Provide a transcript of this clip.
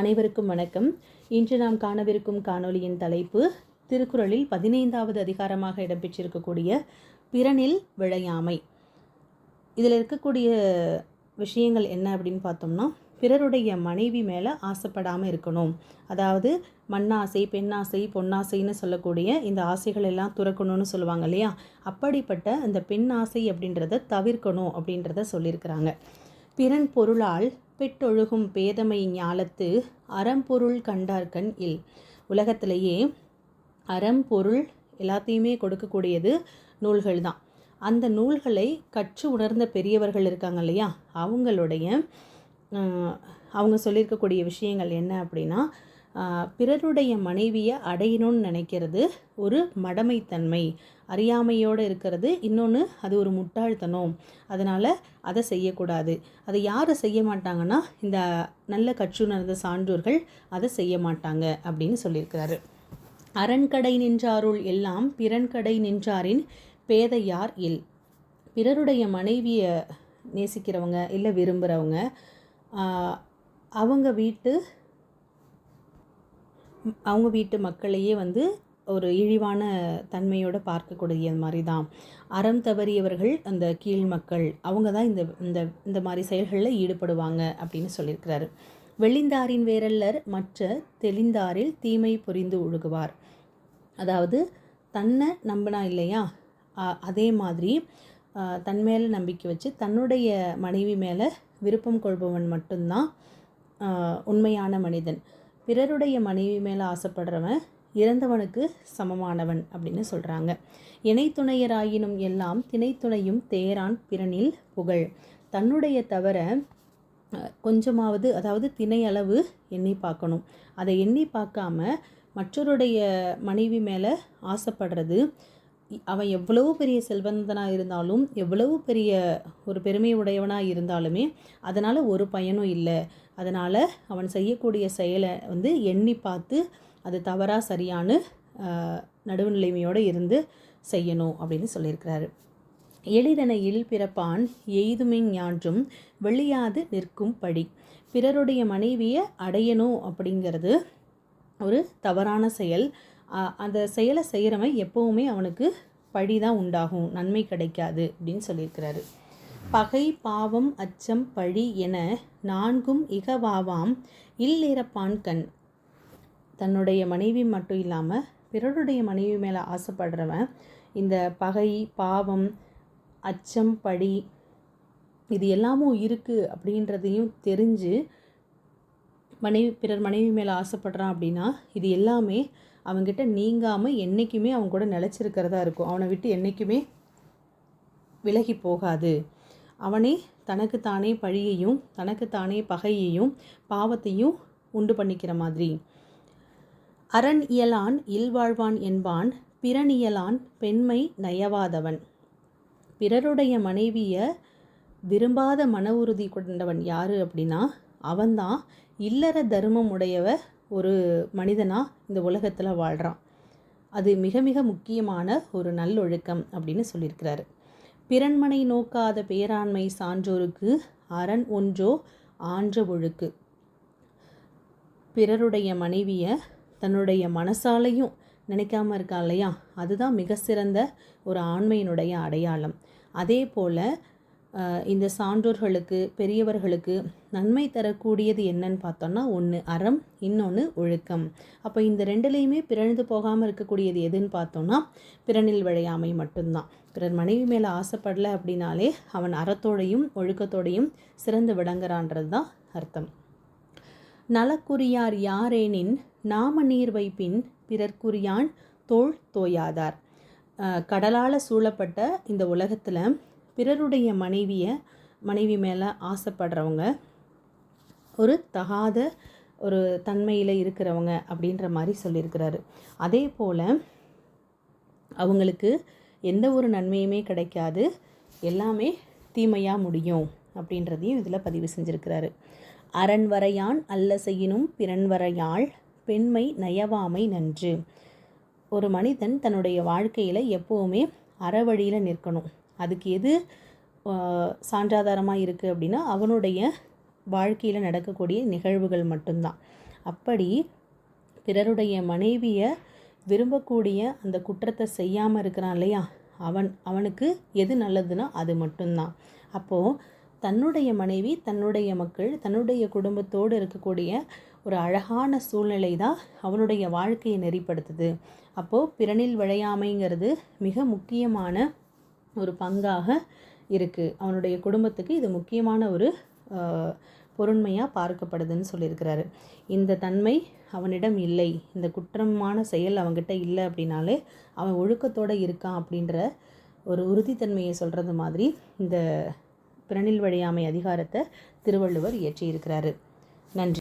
அனைவருக்கும் வணக்கம். இன்று நாம் காணவிருக்கும் காணொலியின் தலைப்பு திருக்குறளில் பதினைந்தாவது அதிகாரமாக இடம்பெற்றிருக்கக்கூடிய பிறனில் விளையாமை. இதில் இருக்கக்கூடிய விஷயங்கள் என்ன அப்படின்னு பார்த்தோம்னா பிறருடைய மனைவி மேலே ஆசைப்படாமல் இருக்கணும். அதாவது மண்ணாசை பெண்ணாசை பொன்னாசைன்னு சொல்லக்கூடிய இந்த ஆசைகள் எல்லாம் துறக்கணும்னு சொல்லுவாங்க இல்லையா? அப்படிப்பட்ட அந்த பெண் ஆசை அப்படின்றத தவிர்க்கணும் அப்படின்றத சொல்லியிருக்கிறாங்க. பிறன் பொருளால் பெட்டொழுகும் பேதமை ஞாலத்து அறம்பொருள் கண்டார்கண் இல். உலகத்திலேயே அறம்பொருள் எல்லாத்தையுமே கொடுக்கக்கூடியது நூல்கள் தான். அந்த நூல்களை கற்று உணர்ந்த பெரியவர்கள் இருக்காங்க இல்லையா? அவங்களுடைய அவங்க சொல்லியிருக்கக்கூடிய விஷயங்கள் என்ன அப்படின்னா பிறருடைய மனைவியை அடையணும்னு நினைக்கிறது ஒரு மடமைத்தன்மை. அறியாமையோடு இருக்கிறது. இன்னொன்று அது ஒரு முட்டாள்தனம். அதனால் அதை செய்யக்கூடாது. அதை யார் செய்ய மாட்டாங்கன்னா இந்த நல்ல கற்றுணர்ந்த சான்றோர்கள் அதை செய்ய மாட்டாங்க அப்படின்னு சொல்லியிருக்கிறாரு. அரண்கடை நின்றாருள் எல்லாம் பிறன்கடை நின்றாரின் பேதையார் இல்? பிறருடைய மனைவியை நேசிக்கிறவங்க இல்லை விரும்புகிறவங்க அவங்க வீட்டு அவங்க வீட்டு மக்களையே வந்து ஒரு இழிவான தன்மையோடு பார்க்கக்கூடிய மாதிரி தான் அறம் தவறியவர்கள் அந்த கீழ் மக்கள் அவங்க தான் இந்த இந்த இந்த மாதிரி செயல்களில் ஈடுபடுவாங்க அப்படின்னு சொல்லியிருக்கிறாரு. வெளிந்தாரின் வேரல்லர் மற்ற தெளிந்தாரில் தீமை புரிந்து ஒழுகுவார். அதாவது தன்னை நம்பினா இல்லையா? அதே மாதிரி தன் மேலே நம்பிக்கை வச்சு தன்னுடைய மனைவி மேலே விருப்பம் கொள்பவன் மட்டும்தான் உண்மையான மனிதன். பிறருடைய மனைவி மேலே ஆசைப்படுறவன் இறந்தவனுக்கு சமமானவன் அப்படின்னு சொல்கிறாங்க இணைத்துணையராயினும் எல்லாம் திணைத்துணையும் தேரான் பிறனில் புகழ். தன்னுடைய தவிர கொஞ்சமாவது அதாவது திணை அளவு எண்ணி பார்க்கணும். அதை எண்ணி பார்க்காம மற்றவருடைய மனைவி மேலே ஆசைப்படுறது அவன் எவ்வளவு பெரிய செல்வந்தனாக இருந்தாலும் எவ்வளவு பெரிய ஒரு பெருமை உடையவனாக இருந்தாலுமே அதனால் ஒரு பயனும் இல்லை. அதனால் அவன் செய்யக்கூடிய செயலை வந்து எண்ணி பார்த்து அது தவறாக சரியான நடுவுநிலைமையோடு இருந்து செய்யணும் அப்படின்னு சொல்லியிருக்கிறாரு. எளிதனையில் பிறப்பான் எய்துமே ஞான்றும் வெளியாது நிற்கும் படி பிறருடைய மனைவியை அடையணும் அப்படிங்கிறது ஒரு தவறான செயல். அந்த செயலை செய்கிறவன் எப்போவுமே அவனுக்கு பழி தான் உண்டாகும் நன்மை கிடைக்காது அப்படின்னு சொல்லியிருக்கிறாரு. பகை பாவம் அச்சம் பழி என நான்கும் இகவாவாம். இல்லிறப்பான் கண். தன்னுடைய மனைவி மட்டும் இல்லாமல் பிறருடைய மனைவி மேலே ஆசைப்படுறவன் இந்த பகை பாவம் அச்சம் பழி இது எல்லாமும் இருக்குது அப்படின்றதையும் தெரிஞ்சு மனைவி பிறர் மனைவி மேலே ஆசைப்படுறான் அப்படின்னா இது எல்லாமே அவன்கிட்ட நீங்காமல் என்றைக்குமே அவங்க கூட நிலச்சிருக்கிறதா இருக்கும். அவனை விட்டு என்றைக்குமே விலகி போகாது. அவனே தனக்குத்தானே பழியையும் தனக்குத்தானே பகையையும் பாவத்தையும் உண்டு பண்ணிக்கிற மாதிரி. அரண் இயலான் இல்வாழ்வான் என்பான் பிறனியலான் பெண்மை நயவாதவன். பிறருடைய மனைவியை விரும்பாத மன உறுதி கொண்டவன் யார் அப்படின்னா அவன்தான் இல்லற தர்மம் உடையவ ஒரு மனிதனாக இந்த உலகத்தில் வாழ்கிறான் அது மிக மிக முக்கியமான ஒரு நல்லொழுக்கம் அப்படின்னு சொல்லியிருக்கிறாரு. பிறன்மனை நோக்காத பேராண்மை சான்றோருக்கு அரண் ஒன்றோ ஆன்ற ஒழுக்கு. பிறருடைய மனைவியை தன்னுடைய மனசாலையும் நினைக்காம இருக்கா இல்லையா? அதுதான் மிக சிறந்த ஒரு ஆண்மையினுடைய அடையாளம். அதே போல் இந்த சான்றோர்களுக்கு பெரியவர்களுக்கு நன்மை தரக்கூடியது என்னன்னு பார்த்தோன்னா ஒன்று அறம் இன்னொன்று ஒழுக்கம். அப்போ இந்த ரெண்டுலேயுமே பிறழ்ந்து போகாமல் இருக்கக்கூடியது எதுன்னு பார்த்தோன்னா பிறனில் விளையாமை மட்டும்தான். பிறர் மனைவி மேலே ஆசைப்படல அப்படின்னாலே அவன் அறத்தோடையும் ஒழுக்கத்தோடையும் சிறந்து விளங்குறான்றது தான் அர்த்தம். நலக்குரியார் யாரேனின் நாம நீர் வைப்பின் பிறர்க்குரியான் தோல் தோயாதார். கடலால் சூழப்பட்ட இந்த உலகத்தில் பிறருடைய மனைவியை மனைவி மேலே ஆசைப்படுறவங்க ஒரு தகாத ஒரு தன்மையில் இருக்கிறவங்க அப்படின்ற மாதிரி சொல்லியிருக்கிறாரு. அதே போல் அவங்களுக்கு எந்த ஒரு நன்மையுமே கிடைக்காது. எல்லாமே தீமையாக முடியும் அப்படின்றதையும் இதில் பதிவு செஞ்சுருக்கிறாரு. அரண் வரையான் அல்ல செய்யினும் பிறன் வரையாள் பெண்மை நயவாமை நன்று. ஒரு மனிதன் தன்னுடைய வாழ்க்கையில் எப்போவுமே அறவழியில் நிற்கணும். அதுக்கு எது சான்றாதாரமாக இருக்குது அப்படின்னா அவனுடைய வாழ்க்கையில் நடக்கக்கூடிய நிகழ்வுகள் மட்டும்தான். அப்படி பிறருடைய மனைவியை விரும்பக்கூடிய அந்த குற்றத்தை செய்யாமல் இருக்கிறான் இல்லையா? அவன் அவனுக்கு எது நல்லதுன்னா அது மட்டும்தான். அப்போது தன்னுடைய மனைவி தன்னுடைய மக்கள் தன்னுடைய குடும்பத்தோடு இருக்கக்கூடிய ஒரு அழகான சூழ்நிலை தான் அவனுடைய வாழ்க்கையை நெறிப்படுத்துது. அப்போது பிறனில் விளையாமைங்கிறது மிக முக்கியமான ஒரு பங்காக இருக்குது அவனுடைய குடும்பத்துக்கு இது முக்கியமான ஒரு பொருண்மையாக பார்க்கப்படுதுன்னு சொல்லியிருக்கிறாரு. இந்த தன்மை அவனிடம் இல்லை. இந்த குற்றமான செயல் அவன்கிட்ட இல்லை அப்படின்னாலே அவன் ஒழுக்கத்தோடு இருக்கான் அப்படின்ற ஒரு உறுதித்தன்மையை சொல்கிறது மாதிரி இந்த பிறனில் வழியாமை அதிகாரத்தை திருவள்ளுவர் இயற்றியிருக்கிறாரு. நன்றி.